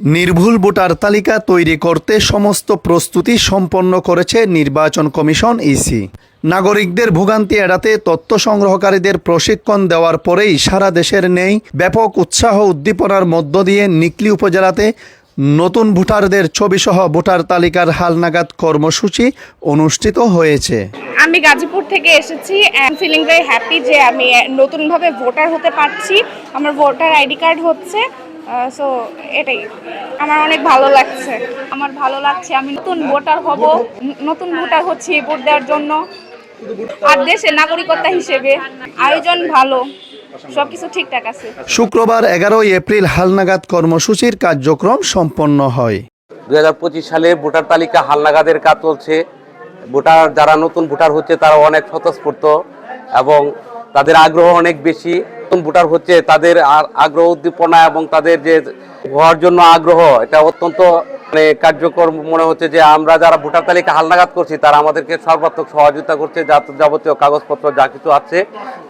নির্ভুল ভোটার তালিকা তৈরি করতে সমস্ত প্রস্তুতি সম্পন্ন করেছে নির্বাচন কমিশন ইসি। নাগরিকদের ভোগান্তি এড়াতে তথ্য সংগ্রহকারীদের প্রশিক্ষণ দেওয়ার পরেই সারা দেশের নেই ব্যাপক উৎসাহ উদ্দীপনার মধ্য দিয়ে নিকলি উপজেলাতে নতুন ভোটারদের ছবিসহ ভোটার তালিকার হালনাগাদ কর্মসূচি অনুষ্ঠিত হয়েছে। আমি গাজীপুর থেকে এসেছি ফিলিং ভেরি হ্যাপি যে আমি নতুনভাবে ভোটার হতে পারছি। আমার ভোটার আইডি কার্ড হচ্ছে। সো এটাই। আমার অনেক ভালো লাগছে। আমার ভালো লাগছে আমি নতুন ভোটার হব। নতুন ভোটার হচ্ছি ভোট দেওয়ার জন্য। আর দেশের নাগরিকতা হিসেবে আয়োজন ভালো। সবকিছু ঠিকঠাক আছে। শুক্রবার এগারোই এপ্রিল হালনাগাদ কর্মসূচির কার্যক্রম সম্পন্ন হয়। দুই হাজার পঁচিশ সালে ভোটার তালিকা হালনাগাদের কাজ চলছে। ভোটার যারা নতুন ভোটার হচ্ছে তারা অনেক স্বতঃস্ফূর্ত এবং তাদের আগ্রহ অনেক বেশি। নতুন ভোটার হচ্ছে তাদের আগ্রহ উদ্দীপনা এবং তাদের যে হওয়ার জন্য আগ্রহ এটা অত্যন্ত মানে কার্যকর মনে হচ্ছে যে আমরা যারা ভোটার তালিকা হালনাগাদ করছি তারা আমাদেরকে সর্বাত্মক সহযোগিতা করছে যা যাবতীয় কাগজপত্র যা কিছু আছে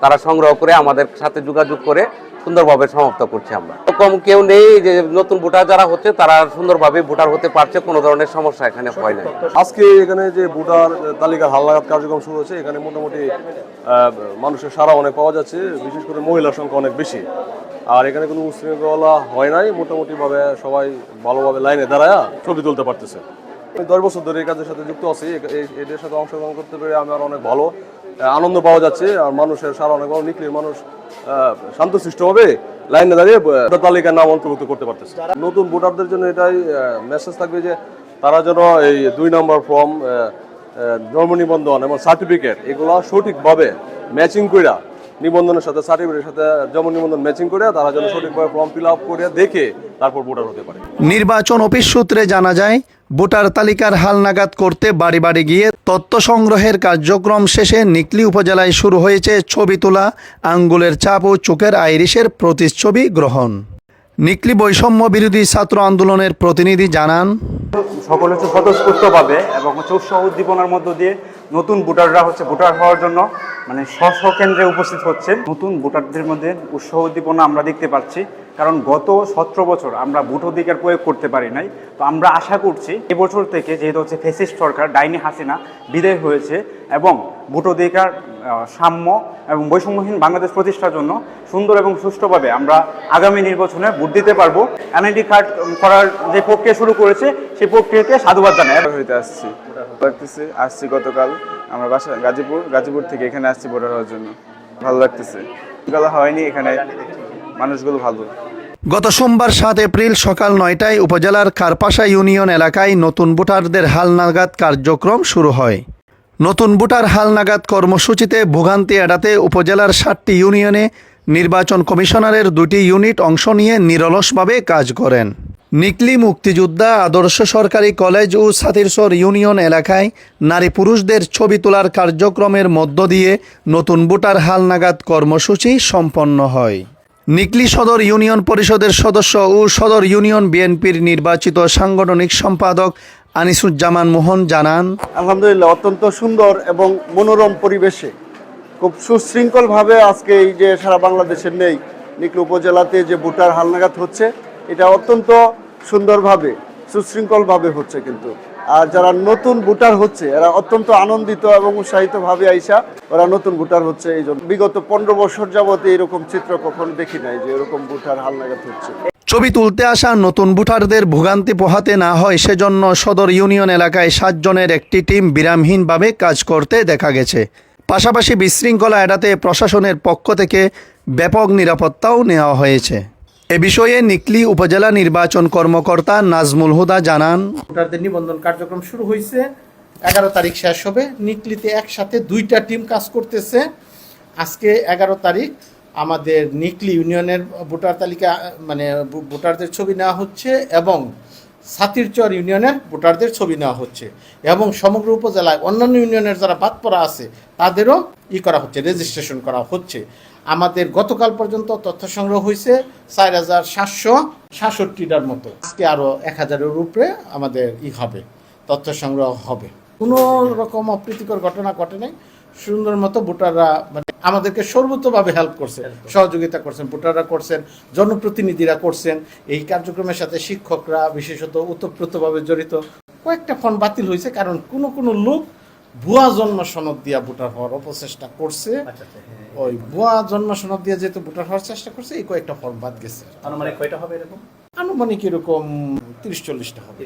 তারা সংগ্রহ করে আমাদের সাথে যোগাযোগ করে সুন্দরভাবে সমাপ্ত করছি আমরা। কম কেউ নেই যে নতুন ভোটার যারা হচ্ছে তারা সুন্দরভাবে ভোটার হতে পারছে কোনো ধরনের সমস্যা এখানে হয় না আজকে এখানে যে ভোটার তালিকা হালনাগাদ কার্যক্রম শুরু হচ্ছে এখানে মোটামুটি মানুষের সারা অনেক পাওয়া যাচ্ছে বিশেষ করে মহিলার সংখ্যা অনেক বেশি। আর এখানে কোনো উশৃঙ্খলা হয় নাই মোটামুটি ভাবে সবাই ভালোভাবে লাইনে দাঁড়ায় ছবি তুলতে পারতেছে। আমি দশ বছর ধরে এই কাজের সাথে যুক্ত আছি এদের সাথে অংশগ্রহণ করতে পেরে আমি আমার অনেক ভালো আনন্দ পাওয়া যাচ্ছে, আর মানুষের সারা অনেক ভালো, নিকলির মানুষ শান্তশিষ্টভাবে লাইনে দাঁড়িয়ে তালিকার নাম অন্তর্ভুক্ত করতে পারতেছে। নতুন ভোটারদের জন্য এটাই মেসেজ থাকবে যে তারা যেন এই দুই নম্বর ফর্ম জন্ম নিবন্ধন এবং সার্টিফিকেট এগুলো সঠিকভাবে ম্যাচিং কইরা নিবন্ধনের সাথে সার্টিফিকেটের সাথে জন্ম নিবন্ধন ম্যাচিং করে তারা যেন সঠিকভাবে ফর্ম ফিল আপ করে দেখে তারপর ভোটার হতে পারে। নির্বাচন অফিস সূত্রে জানা যায় ভোটার তালিকার হালনাগাদ করতে বাড়ি বাড়ি গিয়ে তথ্য সংগ্রহের কার্যক্রম শেষে নিকলি উপজেলায় শুরু হয়েছে ছবি তোলা আঙ্গুলের চাপ ও চোখের আইরিশের প্রতিচ্ছবি গ্রহণ। নিকলি বৈষম্য বিরোধী ছাত্র আন্দোলনের প্রতিনিধি জানান সকলে হচ্ছে স্বতঃস্ফূর্তভাবে এবং হচ্ছে উৎসাহ উদ্দীপনার মধ্য দিয়ে নতুন ভোটাররা হচ্ছে ভোটার হওয়ার জন্য মানে স্ব কেন্দ্রে উপস্থিত হচ্ছে নতুন ভোটারদের মধ্যে উৎসাহ উদ্দীপনা আমরা দেখতে পাচ্ছি। কারণ গত সতেরো বছর আমরা ভোট অধিকার প্রয়োগ করতে পারি নাই। তো আমরা আশা করছি এবছর থেকে যেহেতু হচ্ছে ফেসিস্ট সরকার, ডাইনি হাসিনা বিদায় হয়েছে এবং ভোট অধিকার সাম্য এবং বৈষম্যহীন বাংলাদেশ প্রতিষ্ঠার জন্য সুন্দর এবং সুষ্ঠুভাবে আমরা আগামী নির্বাচনে ভোট দিতে পারব। এনআইডি কার্ড করার যে প্রক্রিয়া শুরু করেছে, সেই প্রক্রিয়াকে সাধুবাদ জানাই। আসছি। লাগতেছে, আসছি গতকাল। আমরা বাসা, গাজীপুর গাজীপুর থেকে এখানে আসছি ভোটার হওয়ার জন্য। ভালো লাগতেছে। গলা হয়নি এখানে। মানুষগুলো ভালো। গত সোমবার সাত এপ্রিল সকাল নয়টায় উপজেলার কারপাশা ইউনিয়ন এলাকায় নতুন ভোটারদের হালনাগাদ কার্যক্রম শুরু হয়। নতুন ভোটার হালনাগাদ কর্মসূচিতে ভোগান্তি এড়াতে উপজেলার ষাটটি ইউনিয়নে নির্বাচন কমিশনারের দুটি ইউনিট অংশ নিয়ে নিরলসভাবে কাজ করেন। নিকলি মুক্তিযোদ্ধা আদর্শ সরকারি কলেজ ও সাতিরসর ইউনিয়ন এলাকায় নারী পুরুষদের ছবি তোলার কার্যক্রমের মধ্য দিয়ে নতুন ভোটার হালনাগাদ কর্মসূচি সম্পন্ন হয়। নিকলি সদর ইউনিয়ন পরিষদের সদস্য ও সদর ইউনিয়ন বিএনপির নির্বাচিত সাংগঠনিক সম্পাদক আনিসুজ্জামান মোহন জানান, আলহামদুলিল্লাহ, অত্যন্ত সুন্দর এবং মনোরম পরিবেশে, খুব সুশৃঙ্খলভাবে আজকে এই যে সারা বাংলাদেশের নেই, নিকলু উপজেলাতে যে ভোটার হালনাগাদ হচ্ছে, এটা অত্যন্ত সুন্দরভাবে, সুশৃঙ্খলভাবে হচ্ছে কিন্তু। আর যারা নতুন ভোটার হচ্ছে, এরা অত্যন্ত আনন্দিত এবং উৎসাহিতভাবে আইসা ওরা নতুন ভোটার হচ্ছে। এই জন্য বিগত পনেরো বছর যাবতে এরকম চিত্র কখনো দেখি নাই যে এরকম ভোটার হালনাগাদ হচ্ছে। ছবি তুলতে আসা নতুন ভোটারদের ভোগান্তি পোহাতে না হয়, সেজন্য সদর ইউনিয়ন এলাকায় সাতজনের একটি টিম বিরামহীনভাবে কাজ করতে দেখা গেছে। পাশাপাশি বিশৃঙ্খলা এড়াতে প্রশাসনের পক্ষ থেকে ব্যাপক নিরাপত্তাও নেওয়া হয়েছে। এ বিষয়ে নিকলি উপজেলা নির্বাচন কর্মকর্তা নাজমুল হুদা জানান। ভোটারদের নিবন্ধন কার্যক্রম শুরু হয়েছে। এগারো তারিখ শেষ হবে। নিকলিতে একসাথে দুইটা টিম কাজ করতেছে। আজকে এগারো তারিখ আমাদের নিকলি ইউনিয়নের ভোটার তালিকা মানে ভোটারদের ছবি নেওয়া হচ্ছে এবং সাতিরচর ইউনিয়নের ভোটারদের ছবি নেওয়া হচ্ছে এবং সমগ্র উপজেলায় অন্যান্য ইউনিয়নের যারা বাদ পড়া আছে, তাদেরও ই করা হচ্ছে রেজিস্ট্রেশন করা হচ্ছে। আমাদের গতকাল পর্যন্ত তথ্য সংগ্রহ হয়েছে চার হাজার সাতশো সাতষট্টিটার মতো। আজকে আরও এক হাজারের উপরে আমাদের ই হবে তথ্য সংগ্রহ হবে। কোনো রকম অপ্রীতিকর ঘটনা ঘটে নাই। সুন্দর মতো ভোটাররা মানে আমাদেরকে সর্বতভাবে হেল্প করছে সহযোগিতা করছেন ভোটাররা করছেন জনপ্রতিনিধিরা করছেন। এই কার্যক্রমের সাথে শিক্ষকরা বিশেষত ওতপ্রোতভাবে জড়িত। কয়েকটা ফর্ম বাতিল হয়েছে কারণ কোনো কোনো লোক ভুয়া জন্ম সনদ দিয়া ভোটার হওয়ার অপচেষ্টা করছে। ওই ভুয়া জন্ম সনদ দিয়ে যেহেতু ভোটার হওয়ার চেষ্টা করছে এই কয়েকটা ফর্ম বাদ গেছে। আনুমানিক কয়টা হবে এরকম? আনুমানিক এরকম তিরিশ চল্লিশটা হবে।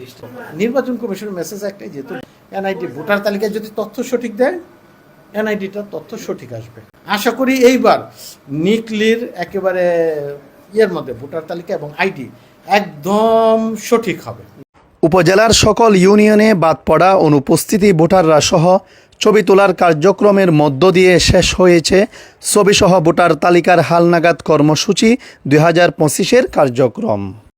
নির্বাচন কমিশনের মেসেজ একটাই যেহেতু এনআইডি ভোটার তালিকায় যদি তথ্য সঠিক দেয় এনআইডিটা তথ্য সঠিক আসবে। আশা করি এইবার নিকলির একেবারে ইয়ের মধ্যে ভোটার তালিকা এবং আইডি একদম সঠিক হবে। উপজেলার সকল ইউনিয়নে বাদ পড়া অনুপস্থিতি ভোটাররা সহ ছবি তোলার কার্যক্রমের মধ্য দিয়ে শেষ হয়েছে ছবিসহ ভোটার তালিকার হালনাগাদ কর্মসূচি দুই হাজার পঁচিশের কার্যক্রম।